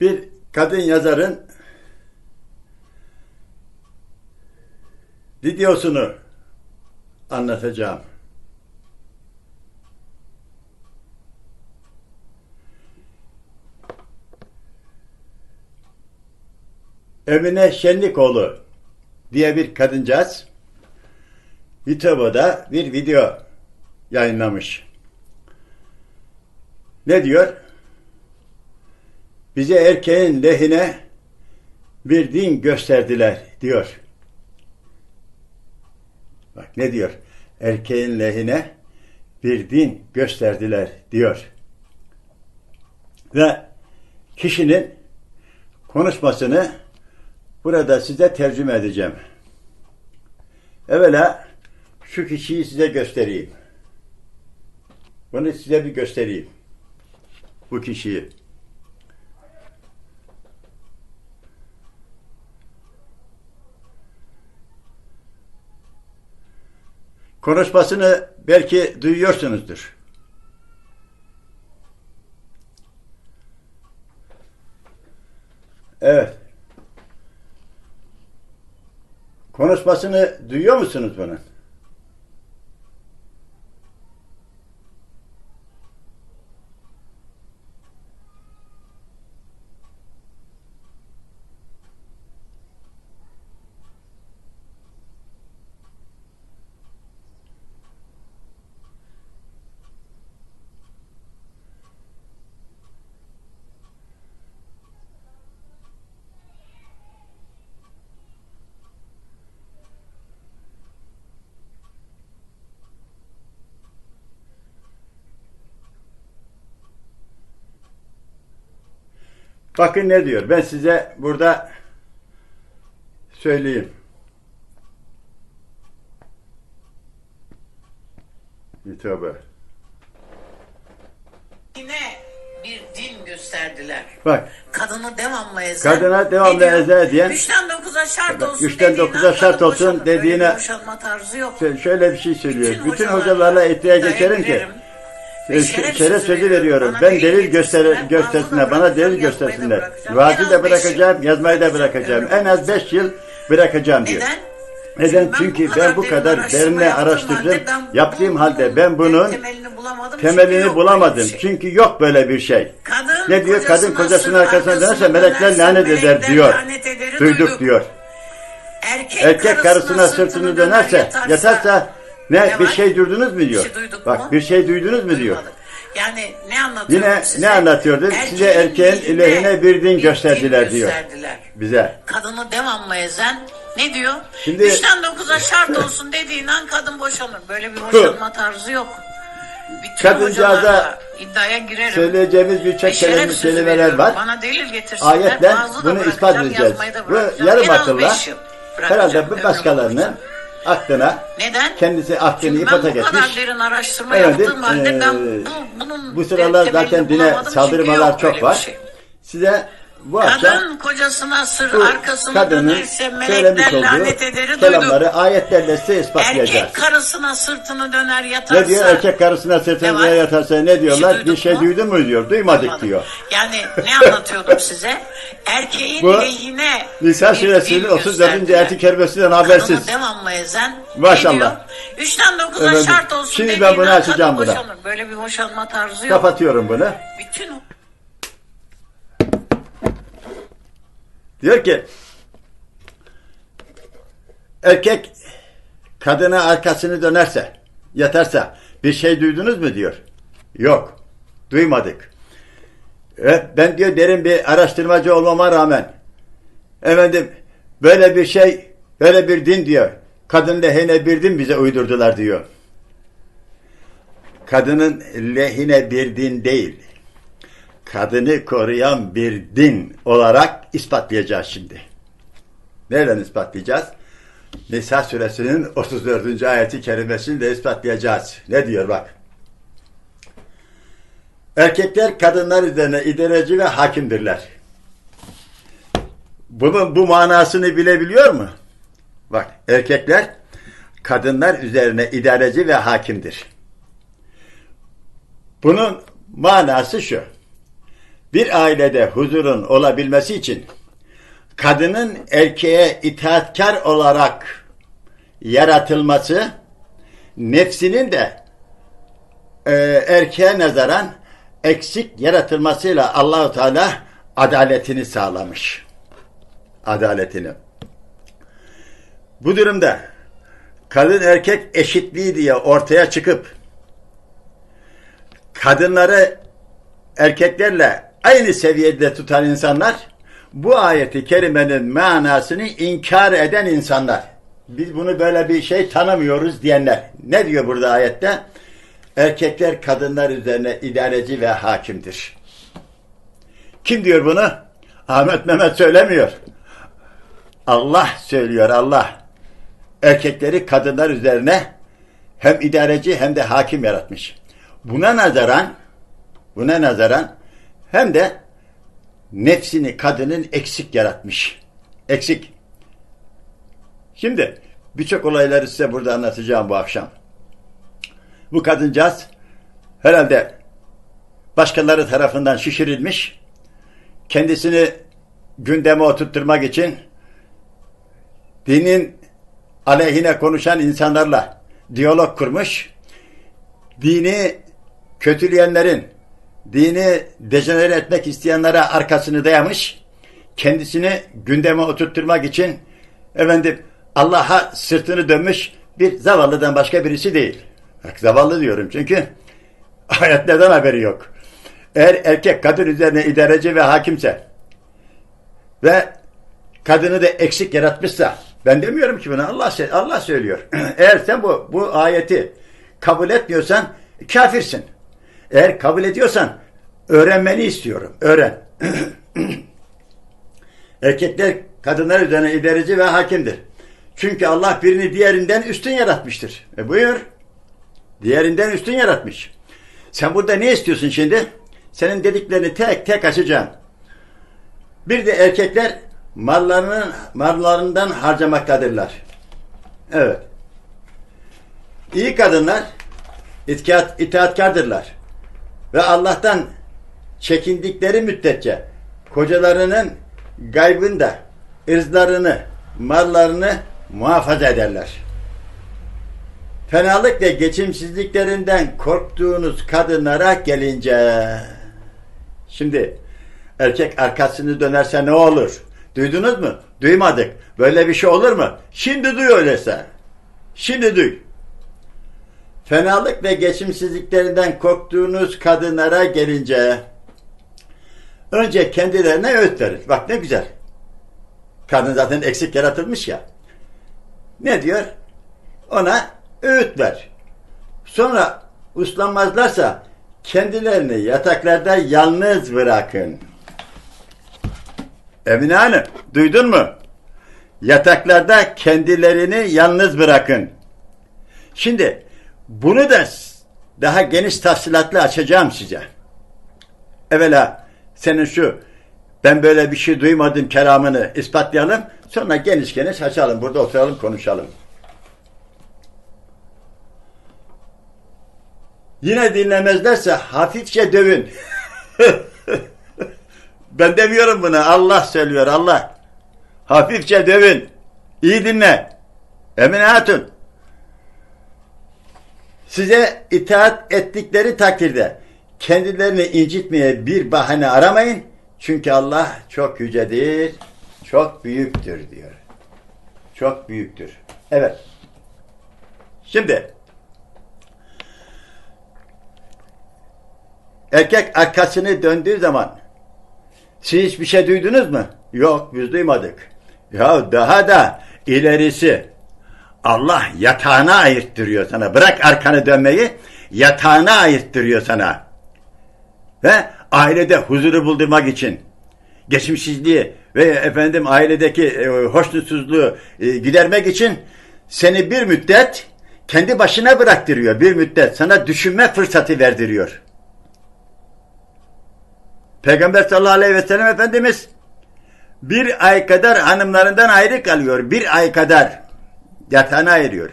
bir kadın yazarın videosunu anlatacağım. Emine Şenlikoğlu diye bir kadıncağız YouTube'da bir video yayınlamış. Ne diyor? Bize erkeğin lehine bir din gösterdiler diyor. Bak ne diyor? Erkeğin lehine bir din gösterdiler diyor. Ve kişinin konuşmasını burada size tercüme edeceğim. Evvela şu kişiyi size göstereyim. Bunu size bir göstereyim. Bu kişiyi. Konuşmasını belki duyuyorsunuzdur. Evet. Konuşmasını duyuyor musunuz bunun? Bakın ne diyor. Ben size burada söyleyeyim. Tövbe. Yine bir din gösterdiler. Bak Kadını devamlı ezen. Kadına devamlı ne ezer diyen- Üçten dokuza şart Bak, olsun üçten dediğinden dokuza şart kadın olsun dediğine- boşanma tarzı yok. şö- şöyle bir şey söylüyor. Bütün, hocalarla hocalarla iddiaya geçerim ki şeref, sözü veriyorum. Ben delil göster göstersinler. Bana delil göstersinler. az de bırakacağım, yazmayı da bırakacağım. En az beş yıl bırakacağım diyor. Neden? Neden? ben Çünkü bu ben bu kadar yaptığım araştırdım. halde ben Yaptığım bunun halde ben bunun temelini bulamadım. temelini bulamadım. şey. Çünkü yok böyle bir şey. Kadın Ne diyor? Kadın kocasının arkasına dönerse melekler lanet eder diyor. lanet ederi Duyduk diyor. Erkek, Erkek karısına sırtını dönerse, yatarsa ne Ne bir var? şey duydunuz mu diyor. Bir şey duyduk Bak mu? bir şey duydunuz mu diyor. Duymadık. Yani ne anlatıyorum Yine size? ne anlatıyordu? Size erkeğin lehine bir din gösterdiler diyor. gösterdiler. Bize. Kadını devamlı ezen ne diyor? Şimdi- Üçten dokuza şart olsun dediğin an kadın boşanır. Böyle bir boşanma tarzı yok. Bütün Kadıncağıza iddiaya girerim. Söyleyeceğimiz birçok kelime, kelimeler var. Bana delil getirsinler. Ayetle bunu ispat edeceğiz. Bu yarım akılla herhalde bu ömrüm aklına Neden? kendisi aklını Çünkü ben bu kadar etmiş. derin araştırma Efendim, yaptığım halde eee, ben bu, bunun Bu sıralar temelini zaten dine bulamadım çünkü saldırmalar yok çok böyle var. bir şey. Size akşam Kadın kocasına sır arkasını dönerse melekler lanet ederi duyduk. kelamları ayetlerle size ispatlayacağız. Erkek karısına sırtını döner yatarsa. Ne diyor? Erkek karısına sırtını döner yatarsa ne diyorlar? duyduk Bir şey mu? duydun mu diyor. Duymadık Duymadım. diyor. Yani ne anlatıyordum size? Erkeğin Bu, lehine Nisa suresinin dil 34. gösterdiler. ayeti kerimesinden habersiz. Kadını devamlı ezen Maşallah. Üçten dokuza şart olsun şimdi ben bunu açacağım buna. boşanır. Böyle bir boşanma tarzı yok. Kapatıyorum bunu. Bütün Diyor ki erkek kadına arkasını dönerse, yatarsa bir şey duydunuz mu diyor. Yok. Duymadık. Evet, ben diyor derin bir araştırmacı olmama rağmen efendim böyle bir şey, böyle bir din diyor. Kadın lehine bir din bize uydurdular diyor. Kadının lehine bir din değil. Kadını koruyan bir din olarak ispatlayacağız şimdi. Nereden ispatlayacağız? Nisa suresinin 34. ayeti kerimesini de ispatlayacağız. Ne diyor bak. Erkekler kadınlar üzerine idareci ve hakimdirler. Bunun bu manasını bilebiliyor mu? Bak erkekler kadınlar üzerine idareci ve hakimdir. Bunun manası şu. Bir ailede huzurun olabilmesi için kadının erkeğe itaatkar olarak yaratılması nefsinin de e, erkeğe nazaran eksik yaratılmasıyla Allahu Teala adaletini sağlamış. Adaletini. Bu durumda kadın erkek eşitliği diye ortaya çıkıp kadınları erkeklerle aynı seviyede tutan insanlar bu ayeti kerimenin manasını inkar eden insanlar. Biz bunu böyle bir şey tanımıyoruz diyenler. Ne diyor burada ayette? Erkekler kadınlar üzerine idareci ve hakimdir. Kim diyor bunu? Ahmet Mehmet söylemiyor. Allah söylüyor Allah. Erkekleri kadınlar üzerine hem idareci hem de hakim yaratmış. Buna nazaran buna nazaran hem de nefsini kadının eksik yaratmış. Eksik. Şimdi birçok olayları size burada anlatacağım bu akşam. Bu kadıncağız herhalde başkaları tarafından şişirilmiş. Kendisini gündeme oturtturmak için dinin aleyhine konuşan insanlarla diyalog kurmuş. Dini kötüleyenlerin, dini dejenere etmek isteyenlere arkasını dayamış. Kendisini gündeme oturtturmak için efendim Allah'a sırtını dönmüş bir zavallıdan başka birisi değil. Bak zavallı diyorum çünkü ayetlerden haberi yok. Eğer erkek kadın üzerine idareci ve hakimse ve kadını da eksik yaratmışsa ben demiyorum ki bunu Allah Allah söylüyor. Eğer sen bu bu ayeti kabul etmiyorsan kafirsin. Eğer kabul ediyorsan öğrenmeni istiyorum. Öğren. Erkekler kadınlar üzerine idareci ve hakimdir. Çünkü Allah birini diğerinden üstün yaratmıştır. E buyur. Diğerinden üstün yaratmış. Sen burada ne istiyorsun şimdi? Senin dediklerini tek tek açacağım. Bir de erkekler mallarının mallarından harcamaktadırlar. Evet. İyi kadınlar itaat, itaatkardırlar. Ve Allah'tan çekindikleri müddetçe kocalarının gaybında ırzlarını, mallarını muhafaza ederler. Fenalık ve geçimsizliklerinden korktuğunuz kadınlara gelince şimdi erkek arkasını dönerse ne olur? Duydunuz mu? Duymadık. Böyle bir şey olur mu? Şimdi duy öyleyse. Şimdi duy. Fenalık ve geçimsizliklerinden korktuğunuz kadınlara gelince önce kendilerine öğüt verin. Bak ne güzel. Kadın zaten eksik yaratılmış ya. Ne diyor? Ona öğüt ver. Sonra uslanmazlarsa kendilerini yataklarda yalnız bırakın. Emine Hanım duydun mu? Yataklarda kendilerini yalnız bırakın. Şimdi bunu da daha geniş tafsilatlı açacağım size. Evvela senin şu ben böyle bir şey duymadım kelamını ispatlayalım. Sonra geniş geniş açalım. Burada oturalım konuşalım. Yine dinlemezlerse hafifçe dövün. ben demiyorum bunu. Allah söylüyor Allah. Hafifçe dövün. İyi dinle. Emine Hatun. Size itaat ettikleri takdirde kendilerini incitmeye bir bahane aramayın. Çünkü Allah çok yücedir, çok büyüktür diyor. Çok büyüktür. Evet. Şimdi erkek arkasını döndüğü zaman siz hiçbir şey duydunuz mu? Yok biz duymadık. Ya daha da ilerisi Allah yatağına ayırttırıyor sana. Bırak arkanı dönmeyi yatağına ayırttırıyor sana. Ve ailede huzuru buldurmak için geçimsizliği ve efendim ailedeki e, hoşnutsuzluğu e, gidermek için seni bir müddet kendi başına bıraktırıyor. Bir müddet sana düşünme fırsatı verdiriyor. Peygamber sallallahu aleyhi ve sellem Efendimiz bir ay kadar hanımlarından ayrı kalıyor. Bir ay kadar yatağına ayırıyor.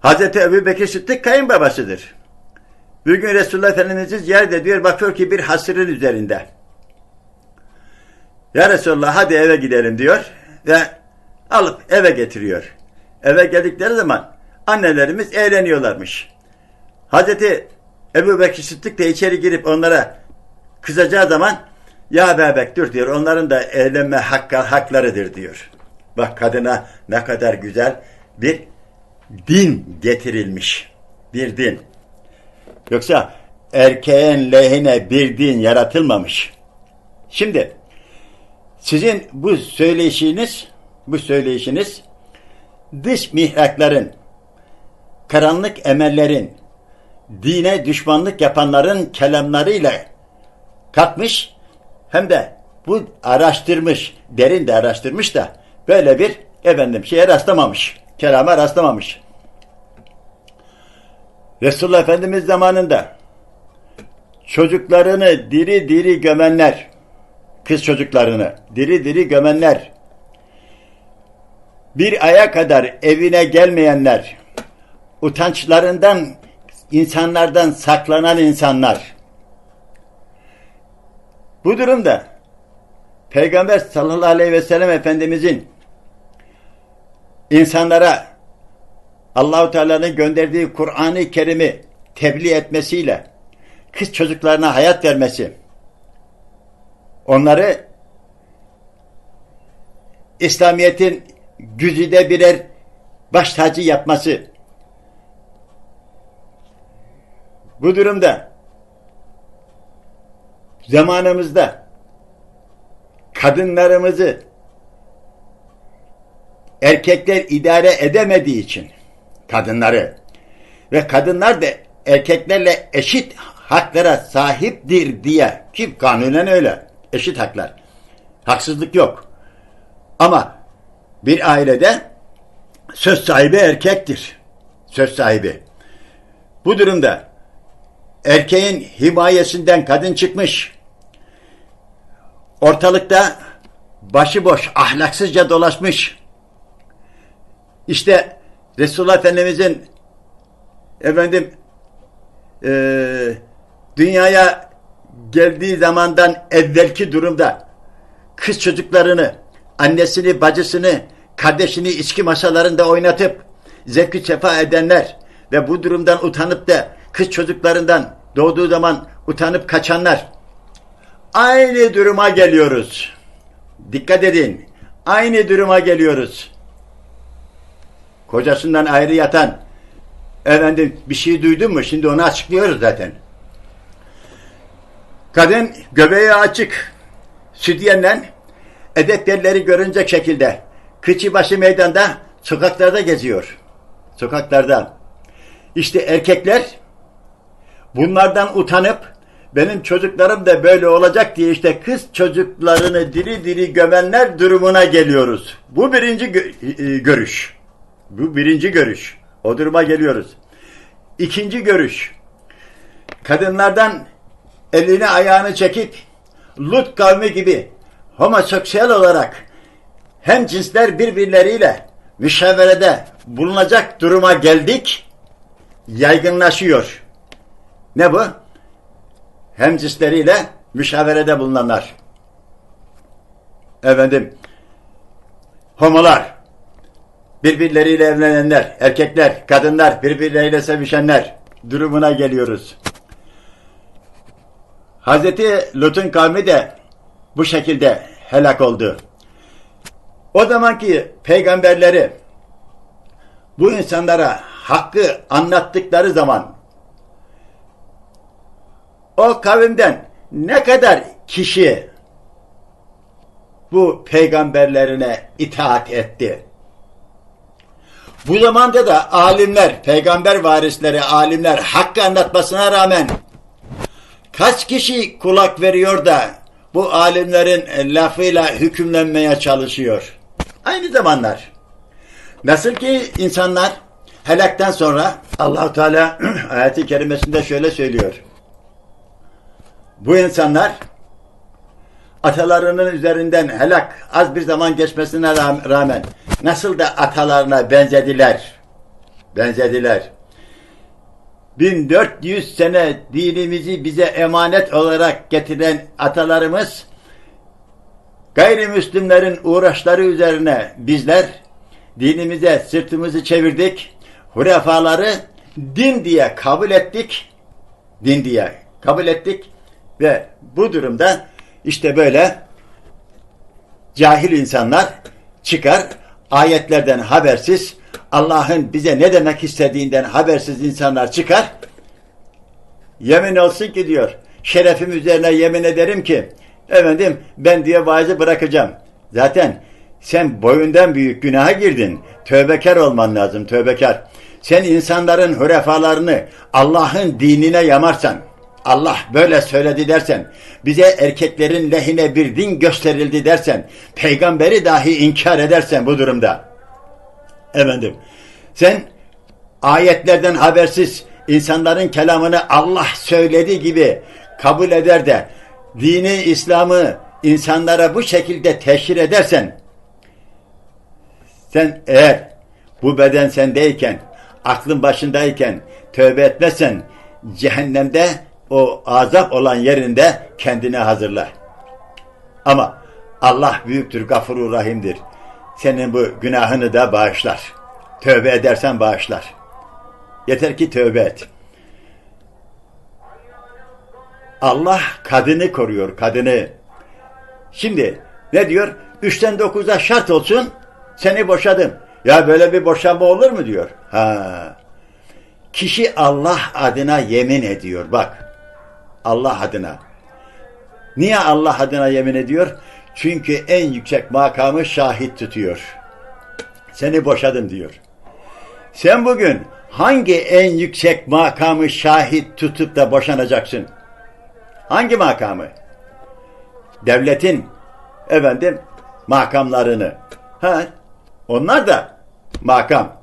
Hazreti Ebu Bekir Sıddık kayınbabasıdır. Bir gün Resulullah Efendimiz'i ziyaret ediyor. Bakıyor ki bir hasırın üzerinde. Ya Resulullah hadi eve gidelim diyor. Ve alıp eve getiriyor. Eve geldikleri zaman annelerimiz eğleniyorlarmış. Hazreti Ebu Bekir Sıddık da içeri girip onlara kızacağı zaman ya bebek dur diyor. Onların da eğlenme hakkı, haklarıdır diyor. Bak kadına ne kadar güzel bir din getirilmiş. Bir din. Yoksa erkeğin lehine bir din yaratılmamış. Şimdi sizin bu söyleyişiniz, bu söyleyişiniz dış mihrakların, karanlık emellerin, dine düşmanlık yapanların kelamlarıyla kalkmış hem de bu araştırmış, derin de araştırmış da böyle bir efendim şeye rastlamamış. Kelama rastlamamış. Resulullah Efendimiz zamanında çocuklarını diri diri gömenler, kız çocuklarını diri diri gömenler, bir aya kadar evine gelmeyenler, utançlarından insanlardan saklanan insanlar. Bu durumda Peygamber sallallahu aleyhi ve sellem Efendimizin insanlara Allahu Teala'nın gönderdiği Kur'an-ı Kerim'i tebliğ etmesiyle kız çocuklarına hayat vermesi onları İslamiyet'in güzide birer baş tacı yapması. Bu durumda zamanımızda kadınlarımızı erkekler idare edemediği için kadınları ve kadınlar da erkeklerle eşit haklara sahiptir diye ki kanunen öyle eşit haklar. Haksızlık yok. Ama bir ailede söz sahibi erkektir. Söz sahibi. Bu durumda erkeğin himayesinden kadın çıkmış. Ortalıkta başıboş ahlaksızca dolaşmış işte Resulullah Efendimizin efendim eee, dünyaya geldiği zamandan evvelki durumda kız çocuklarını, annesini, bacısını, kardeşini içki masalarında oynatıp zevki sefa edenler ve bu durumdan utanıp da kız çocuklarından doğduğu zaman utanıp kaçanlar aynı duruma geliyoruz. Dikkat edin. Aynı duruma geliyoruz kocasından ayrı yatan efendim bir şey duydun mu? Şimdi onu açıklıyoruz zaten. Kadın göbeği açık sütyenle edep yerleri görünecek şekilde kıçı başı meydanda sokaklarda geziyor. Sokaklarda. İşte erkekler bunlardan utanıp benim çocuklarım da böyle olacak diye işte kız çocuklarını diri diri gömenler durumuna geliyoruz. Bu birinci gö- e, görüş. Bu birinci görüş. O duruma geliyoruz. İkinci görüş. Kadınlardan elini ayağını çekip Lut kavmi gibi homoseksüel olarak hem cinsler birbirleriyle müşaverede bulunacak duruma geldik. Yaygınlaşıyor. Ne bu? Hem cinsleriyle müşaverede bulunanlar. Efendim, homolar, birbirleriyle evlenenler, erkekler, kadınlar, birbirleriyle sevişenler durumuna geliyoruz. Hazreti Lut'un kavmi de bu şekilde helak oldu. O zamanki peygamberleri bu insanlara hakkı anlattıkları zaman o kavimden ne kadar kişi bu peygamberlerine itaat etti? Bu zamanda da alimler, peygamber varisleri, alimler hakkı anlatmasına rağmen kaç kişi kulak veriyor da bu alimlerin lafıyla hükümlenmeye çalışıyor? Aynı zamanlar. Nasıl ki insanlar helakten sonra Allahu Teala ayeti kerimesinde şöyle söylüyor. Bu insanlar atalarının üzerinden helak az bir zaman geçmesine ra- rağmen nasıl da atalarına benzediler. Benzediler. 1400 sene dinimizi bize emanet olarak getiren atalarımız gayrimüslimlerin uğraşları üzerine bizler dinimize sırtımızı çevirdik. Hurefaları din diye kabul ettik. Din diye kabul ettik ve bu durumda işte böyle cahil insanlar çıkar ayetlerden habersiz Allah'ın bize ne demek istediğinden habersiz insanlar çıkar yemin olsun ki diyor şerefim üzerine yemin ederim ki efendim ben diye vaazı bırakacağım. Zaten sen boyundan büyük günaha girdin. Tövbekar olman lazım tövbekar. Sen insanların hurefalarını Allah'ın dinine yamarsan Allah böyle söyledi dersen, bize erkeklerin lehine bir din gösterildi dersen, peygamberi dahi inkar edersen bu durumda. Efendim, sen ayetlerden habersiz insanların kelamını Allah söyledi gibi kabul eder de dini İslam'ı insanlara bu şekilde teşhir edersen sen eğer bu beden sendeyken aklın başındayken tövbe etmezsen cehennemde o azap olan yerinde kendine hazırla. Ama Allah büyüktür, gafurur rahimdir. Senin bu günahını da bağışlar. Tövbe edersen bağışlar. Yeter ki tövbe et. Allah kadını koruyor, kadını. Şimdi ne diyor? Üçten dokuza şart olsun, seni boşadım. Ya böyle bir boşanma olur mu diyor. Ha. Kişi Allah adına yemin ediyor bak. Allah adına. Niye Allah adına yemin ediyor? Çünkü en yüksek makamı şahit tutuyor. Seni boşadım diyor. Sen bugün hangi en yüksek makamı şahit tutup da boşanacaksın? Hangi makamı? Devletin efendim makamlarını. Ha, onlar da makam.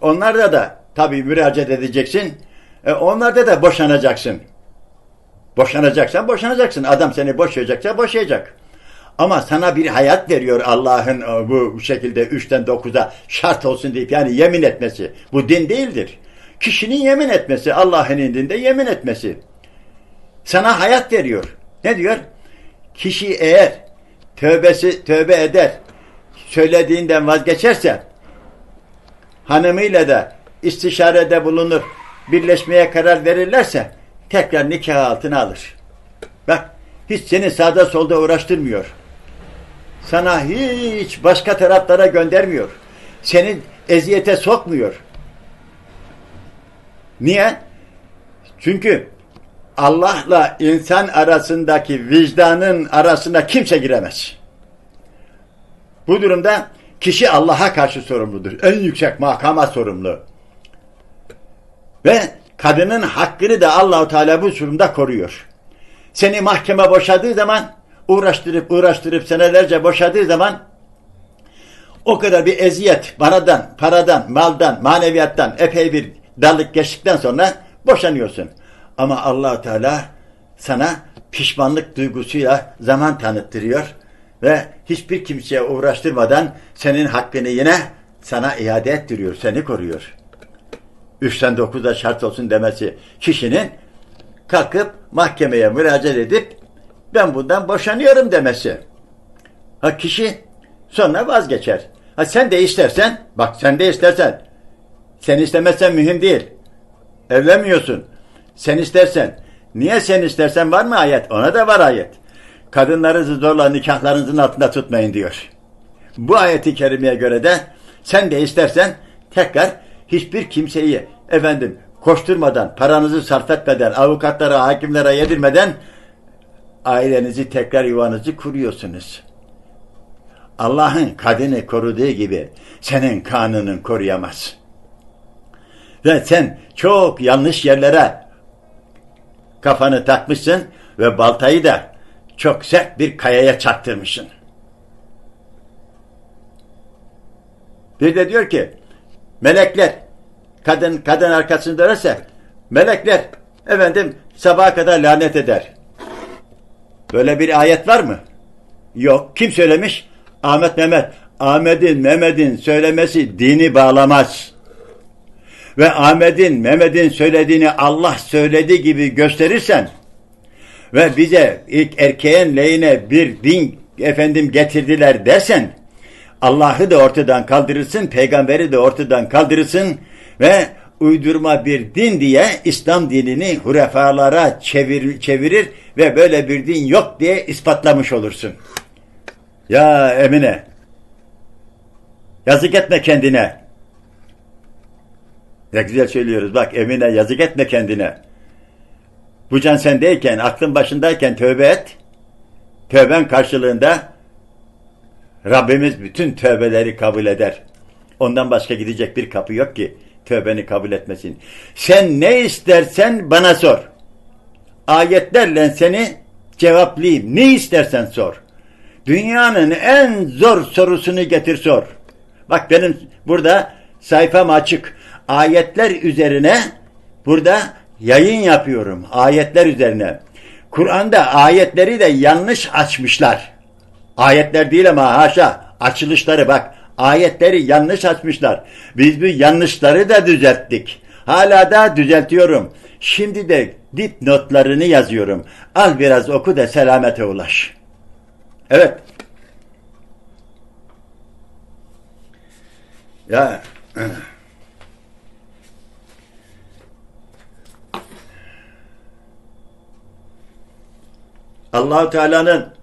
Onlarda da tabii müracaat edeceksin. E, onlarda da boşanacaksın. Boşanacaksan boşanacaksın. Adam seni boşayacaksa boşayacak. Ama sana bir hayat veriyor Allah'ın e, bu şekilde üçten dokuza şart olsun deyip yani yemin etmesi. Bu din değildir. Kişinin yemin etmesi, Allah'ın indinde yemin etmesi. Sana hayat veriyor. Ne diyor? Kişi eğer tövbesi tövbe eder, söylediğinden vazgeçerse hanımıyla da istişarede bulunur, birleşmeye karar verirlerse tekrar nikah altına alır. Bak hiç seni sağda solda uğraştırmıyor. Sana hiç başka taraflara göndermiyor. Seni eziyete sokmuyor. Niye? Çünkü Allah'la insan arasındaki vicdanın arasına kimse giremez. Bu durumda kişi Allah'a karşı sorumludur. En yüksek makama sorumlu. Ve kadının hakkını da Allahu Teala bu durumda koruyor. Seni mahkeme boşadığı zaman uğraştırıp uğraştırıp senelerce boşadığı zaman o kadar bir eziyet paradan, paradan, maldan, maneviyattan epey bir dallık geçtikten sonra boşanıyorsun. Ama Allahu Teala sana pişmanlık duygusuyla zaman tanıttırıyor ve hiçbir kimseye uğraştırmadan senin hakkını yine sana iade ettiriyor, seni koruyor. Üçten dokuzda şart olsun demesi kişinin kalkıp mahkemeye müracaat edip ben bundan boşanıyorum demesi. Ha kişi sonra vazgeçer. Ha sen de istersen, bak sen de istersen, sen istemezsen mühim değil. Evlenmiyorsun. Sen istersen. Niye sen istersen var mı ayet? Ona da var ayet. Kadınlarınızı zorla nikahlarınızın altında tutmayın diyor. Bu ayeti kerimeye göre de sen de istersen tekrar hiçbir kimseyi efendim koşturmadan, paranızı sarf etmeden, avukatlara, hakimlere yedirmeden ailenizi tekrar yuvanızı kuruyorsunuz. Allah'ın kadını koruduğu gibi senin kanının koruyamaz. Ve sen çok yanlış yerlere kafanı takmışsın ve baltayı da çok sert bir kayaya çaktırmışsın. Bir de diyor ki melekler kadın kadın arkasını dönerse melekler efendim sabaha kadar lanet eder. Böyle bir ayet var mı? Yok. Kim söylemiş? Ahmet Mehmet. Ahmet'in Mehmet'in söylemesi dini bağlamaz. ve Ahmet'in, Mehmet'in söylediğini Allah söylediği gibi gösterirsen ve bize ilk erkeğin lehine bir din efendim getirdiler dersen Allah'ı da ortadan kaldırırsın, peygamberi de ortadan kaldırırsın ve uydurma bir din diye İslam dinini hurefalara çevir, çevirir ve böyle bir din yok diye ispatlamış olursun. Ya Emine, yazık etme kendine. Ne güzel söylüyoruz bak Emine yazık etme kendine. Bu can sendeyken, aklın başındayken tövbe et. Tövben karşılığında Rabbimiz bütün tövbeleri kabul eder. Ondan başka gidecek bir kapı yok ki tövbeni kabul etmesin. Sen ne istersen bana sor. Ayetlerle seni cevaplayayım. Ne istersen sor. Dünyanın en zor sorusunu getir sor. Bak benim burada sayfam açık. Ayetler üzerine burada yayın yapıyorum. Ayetler üzerine. Kur'an'da ayetleri de yanlış açmışlar. Ayetler değil ama haşa açılışları bak. Ayetleri yanlış açmışlar. Biz bu yanlışları da düzelttik. Hala da düzeltiyorum. Şimdi de dip notlarını yazıyorum. Al biraz oku da selamete ulaş. Evet. Ya Allahu Teala'nın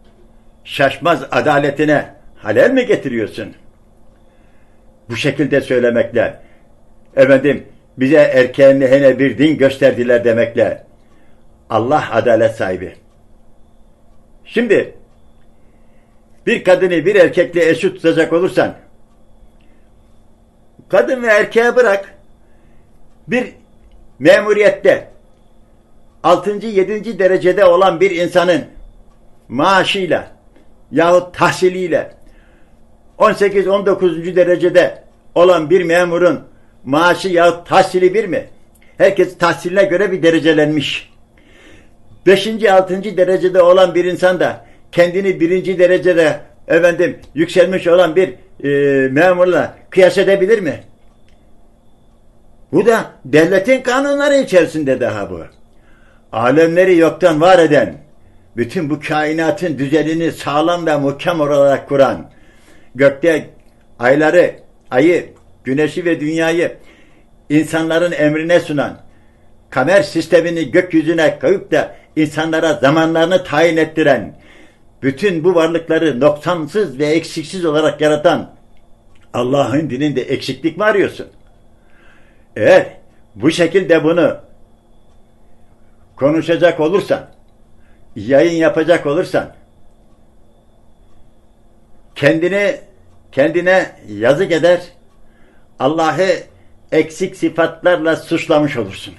şaşmaz adaletine halel mi getiriyorsun? Bu şekilde söylemekle, efendim bize erkeğin lehine bir din gösterdiler demekle, Allah adalet sahibi. Şimdi bir kadını bir erkekle eşit tutacak olursan, kadın ve erkeğe bırak, bir memuriyette 6. 7. derecede olan bir insanın maaşıyla yahut tahsiliyle 18-19. derecede olan bir memurun maaşı yahut tahsili bir mi? Herkes tahsiline göre bir derecelenmiş. 5. 6. derecede olan bir insan da kendini birinci derecede efendim yükselmiş olan bir e, memurla kıyas edebilir mi? Bu da devletin kanunları içerisinde daha bu. Alemleri yoktan var eden, bütün bu kainatın düzenini sağlam ve muhkem olarak kuran, gökte ayları, ayı, güneşi ve dünyayı insanların emrine sunan, kamer sistemini gökyüzüne koyup da insanlara zamanlarını tayin ettiren, bütün bu varlıkları noksansız ve eksiksiz olarak yaratan Allah'ın dininde eksiklik mi arıyorsun? Eğer bu şekilde bunu konuşacak olursan, yayın yapacak olursan, kendini kendine yazık eder, Allah'ı eksik sıfatlarla suçlamış olursun.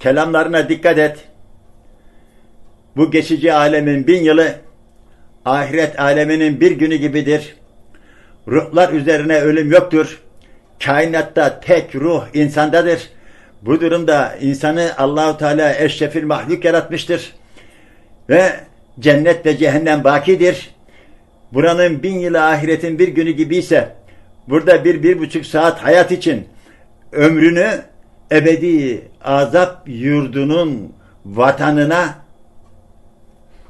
Kelamlarına dikkat et. Bu geçici alemin bin yılı, ahiret aleminin bir günü gibidir. Ruhlar üzerine ölüm yoktur. Kainatta tek ruh insandadır. Bu durumda insanı Allahu Teala eşrefil mahluk yaratmıştır. Ve cennet ve cehennem bakidir. Buranın bin yılı ahiretin bir günü gibiyse burada bir, bir buçuk saat hayat için ömrünü ebedi azap yurdunun vatanına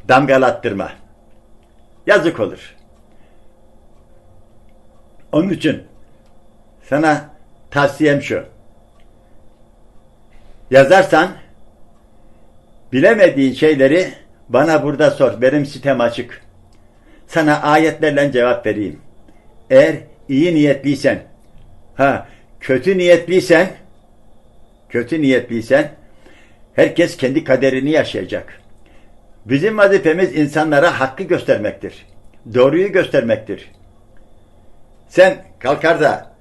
damgalattırma. Yazık olur. Onun için sana tavsiyem şu. Yazarsan bilemediğin şeyleri bana burada sor. Benim sitem açık. Sana ayetlerle cevap vereyim. Eğer iyi niyetliysen, ha kötü niyetliysen, kötü niyetliysen herkes kendi kaderini yaşayacak. Bizim vazifemiz insanlara hakkı göstermektir. Doğruyu göstermektir. Sen kalkar da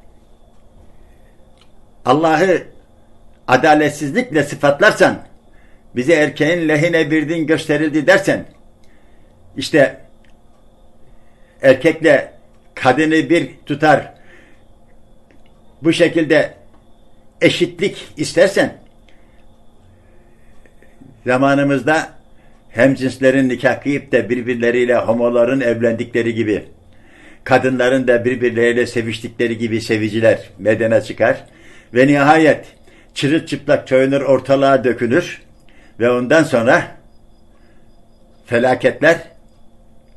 Allah'ı adaletsizlikle sıfatlarsan, bize erkeğin lehine bir din gösterildi dersen, işte erkekle kadını bir tutar, bu şekilde eşitlik istersen, zamanımızda hemcinslerin nikah kıyıp da birbirleriyle homoların evlendikleri gibi, kadınların da birbirleriyle seviştikleri gibi seviciler medene çıkar Ve nihayet çırılçıplak soyunur ortalığa dökülür ve ondan sonra felaketler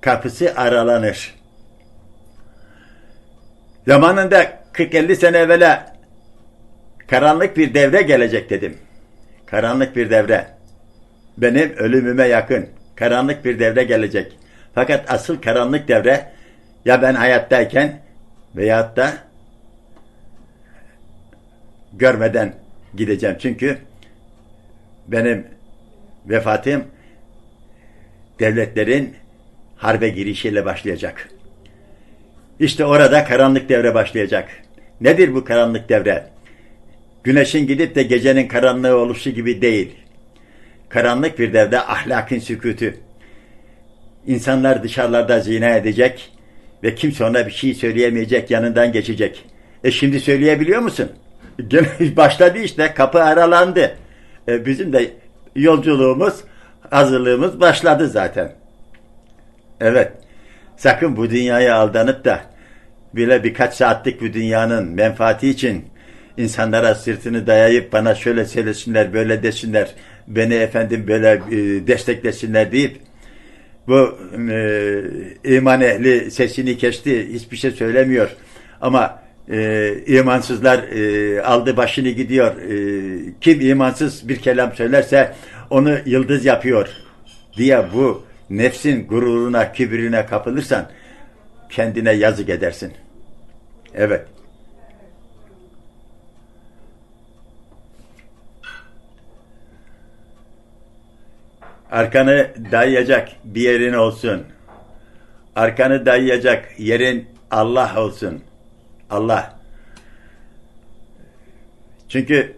kapısı aralanır. Zamanında 40-50 sene evvela karanlık bir devre gelecek dedim. Karanlık bir devre. Benim ölümüme yakın. Karanlık bir devre gelecek. Fakat asıl karanlık devre ya ben hayattayken veyahut da görmeden gideceğim. Çünkü benim vefatım devletlerin harbe girişiyle başlayacak. İşte orada karanlık devre başlayacak. Nedir bu karanlık devre? Güneşin gidip de gecenin karanlığı oluşu gibi değil. Karanlık bir devre ahlakın sükutu. İnsanlar dışarılarda zina edecek ve kimse ona bir şey söyleyemeyecek, yanından geçecek. E şimdi söyleyebiliyor musun? Gene başladı işte, kapı aralandı. E bizim de yolculuğumuz, hazırlığımız başladı zaten. Evet. Sakın bu dünyaya aldanıp da bile birkaç saatlik bu dünyanın menfaati için insanlara sırtını dayayıp bana şöyle söylesinler, böyle desinler, beni efendim böyle e, desteklesinler deyip bu e, iman ehli sesini kesti, hiçbir şey söylemiyor. Ama e, imansızlar e, aldı başını gidiyor. E, kim imansız bir kelam söylerse onu yıldız yapıyor diye bu nefsin gururuna, kibrine kapılırsan kendine yazık edersin. Evet. Arkanı dayayacak bir yerin olsun. Arkanı dayayacak yerin Allah olsun. Allah. Çünkü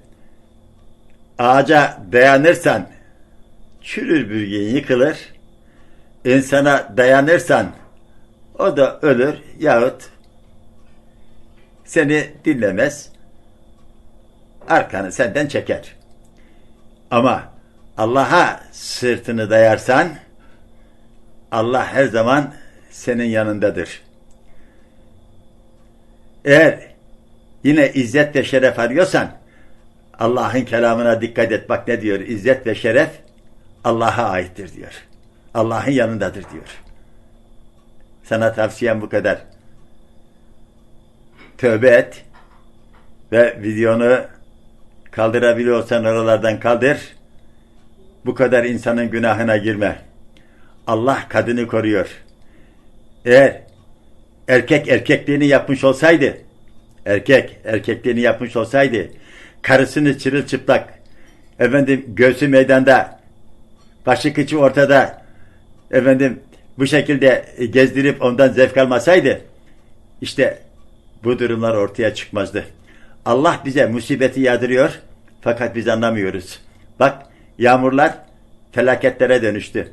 ağaca dayanırsan çürür bürgen yıkılır. İnsana dayanırsan o da ölür yahut seni dinlemez. Arkanı senden çeker. Ama Allah'a sırtını dayarsan Allah her zaman senin yanındadır. Eğer yine izzet ve şeref arıyorsan Allah'ın kelamına dikkat et. Bak ne diyor? İzzet ve şeref Allah'a aittir diyor. Allah'ın yanındadır diyor. Sana tavsiyem bu kadar. Tövbe et ve videonu kaldırabiliyorsan oralardan kaldır. Bu kadar insanın günahına girme. Allah kadını koruyor. Eğer erkek erkekliğini yapmış olsaydı, erkek erkekliğini yapmış olsaydı, karısını çırılçıplak, efendim göğsü meydanda, başı kıçı ortada, efendim bu şekilde gezdirip ondan zevk almasaydı, işte bu durumlar ortaya çıkmazdı. Allah bize musibeti yağdırıyor, fakat biz anlamıyoruz. Bak, yağmurlar felaketlere dönüştü.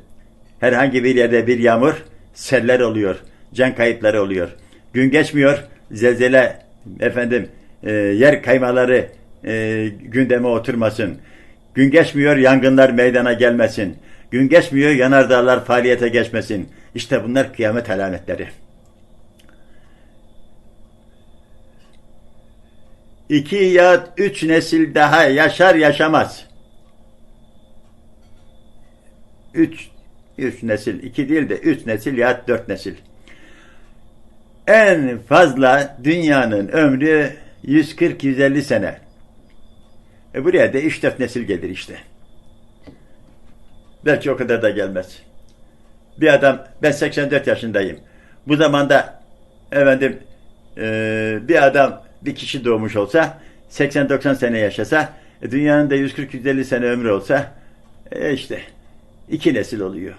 Herhangi bir yerde bir yağmur, seller oluyor, can kayıpları oluyor. Gün geçmiyor, zelzele, efendim, e, yer kaymaları e, gündeme oturmasın. Gün geçmiyor, yangınlar meydana gelmesin. Gün geçmiyor, yanardağlar faaliyete geçmesin. İşte bunlar kıyamet alametleri. İki ya üç nesil daha yaşar yaşamaz. Üç, üç nesil, iki değil de üç nesil ya dört nesil. En fazla dünyanın ömrü 140-150 sene. E buraya da 3-4 nesil gelir işte. Belki o kadar da gelmez. Bir adam, ben 84 yaşındayım. Bu zamanda efendim e, bir adam, bir kişi doğmuş olsa 80-90 sene yaşasa e, dünyanın da 140-150 sene ömrü olsa e, işte iki nesil oluyor.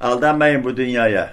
Aldanmayın bu dünyaya.